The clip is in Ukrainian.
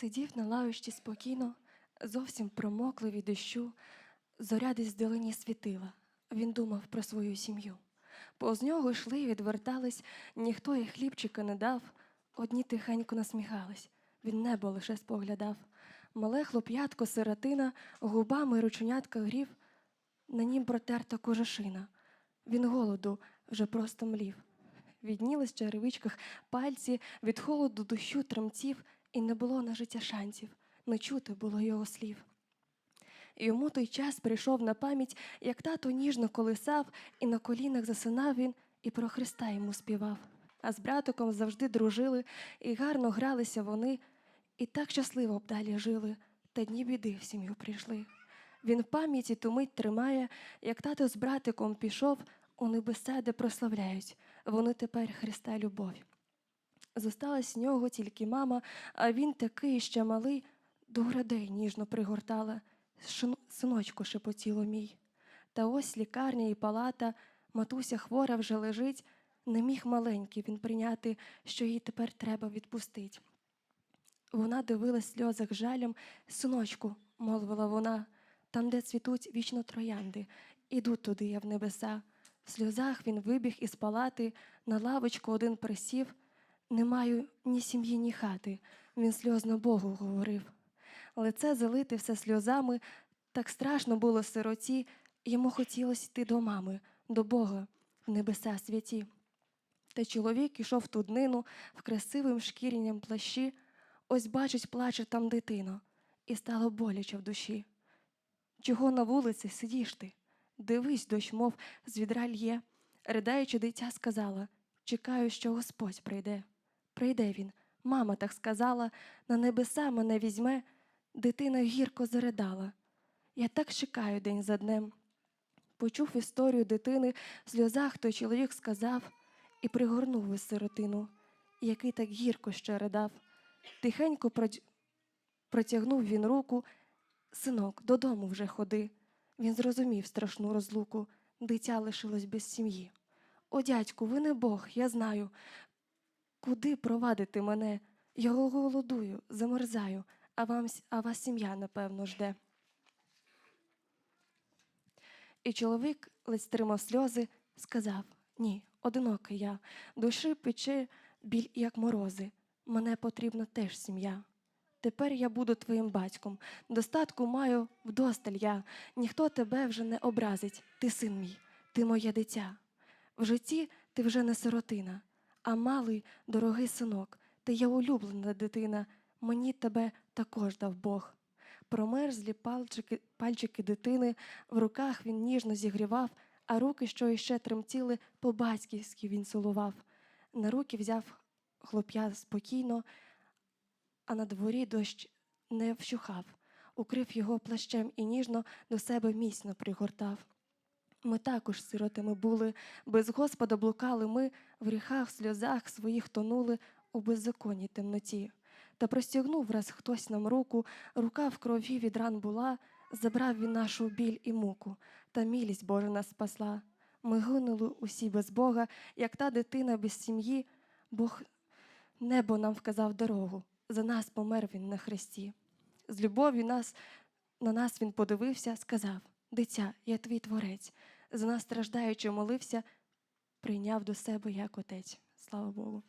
Сидів на лавищі спокійно, зовсім промоклий від дощу, зоря десь вдалині світила. Він думав про свою сім'ю. Повз нього йшли, відвертались, ніхто їй хлібчика не дав, одні тихенько насміхались, він небо лише споглядав. Мале хлоп'ятко сиротина, губами рученятка грів, на нім протерта кожушина. Він голоду вже просто млів. Віднілись в черевичках пальці, від холоду дощу тремтів, і не було на життя шансів, не чути було його слів. Йому той час прийшов на пам'ять, як тато ніжно колисав, і на колінах засинав він, і про Христа йому співав. А з братиком завжди дружили, і гарно гралися вони, і так щасливо б далі жили, та дні біди в сім'ю прийшли. Він в пам'яті ту мить тримає, як тато з братиком пішов у небеса, де прославляють. Вони тепер Христа любов. Зосталась в нього тільки мама, а він такий ще малий, до грудей ніжно пригортала, «Шин- синочку шепотіло мій. Та ось лікарня і палата, матуся хвора вже лежить, не міг маленький він прийняти, що їй тепер треба відпустить. Вона дивилась сльозах жалем, синочку, мовила вона, там, де цвітуть вічно троянди, іду туди я в небеса. В сльозах він вибіг із палати, на лавочку один присів. Не маю ні сім'ї, ні хати, він сльозно Богу говорив. Лице залите все сльозами, так страшно було сироті, йому хотілося йти до мами, до Бога, в небеса святі. Та чоловік ішов ту днину в красивим шкірянім плащі, ось бачить, плаче там дитина, і стало боляче в душі. Чого на вулиці сидіш ти? Дивись, дощ, мов з відра лє. Ридаючи, дитя сказала: Чекаю, що Господь прийде. Прийде він, мама так сказала, на небеса мене візьме, дитина гірко заридала. Я так чекаю день за днем. Почув історію дитини, в сльозах той чоловік сказав і пригорнув із сиротину, який так гірко ще ридав. Тихенько протягнув він руку, синок, додому вже ходи. Він зрозумів страшну розлуку, дитя лишилось без сім'ї. О, дядьку, ви не Бог, я знаю. Куди провадити мене? Я голодую, замерзаю, а, вам, а вас сім'я, напевно, жде. І чоловік, ледь стримав сльози, сказав: Ні, одинокий я, душі пече біль, як морози. Мене потрібна теж сім'я. Тепер я буду твоїм батьком. Достатку маю вдосталь я. Ніхто тебе вже не образить. Ти син мій, ти моє дитя. В житті ти вже не сиротина, а малий, дорогий синок, ти є улюблена дитина. Мені тебе також дав Бог. Промерзлі пальчики, пальчики дитини, в руках він ніжно зігрівав, а руки, що іще тремтіли, по-батьківськи він цілував. На руки взяв хлоп'я спокійно, а на дворі дощ не вщухав, укрив його плащем і ніжно до себе міцно пригортав. Ми також сиротами були, без Господа блукали ми, в гріхах, сльозах своїх тонули у беззаконній темноті. Та простягнув раз хтось нам руку, рука в крові від ран була, забрав він нашу біль і муку, та мілість Божа нас спасла. Ми гинули усі без Бога, як та дитина без сім'ї, Бог небо нам вказав дорогу, за нас помер він на хресті. З любов'ю нас, на нас він подивився, сказав: Дитя, я твій творець, за нас страждаючи, молився, прийняв до себе як отець. Слава Богу.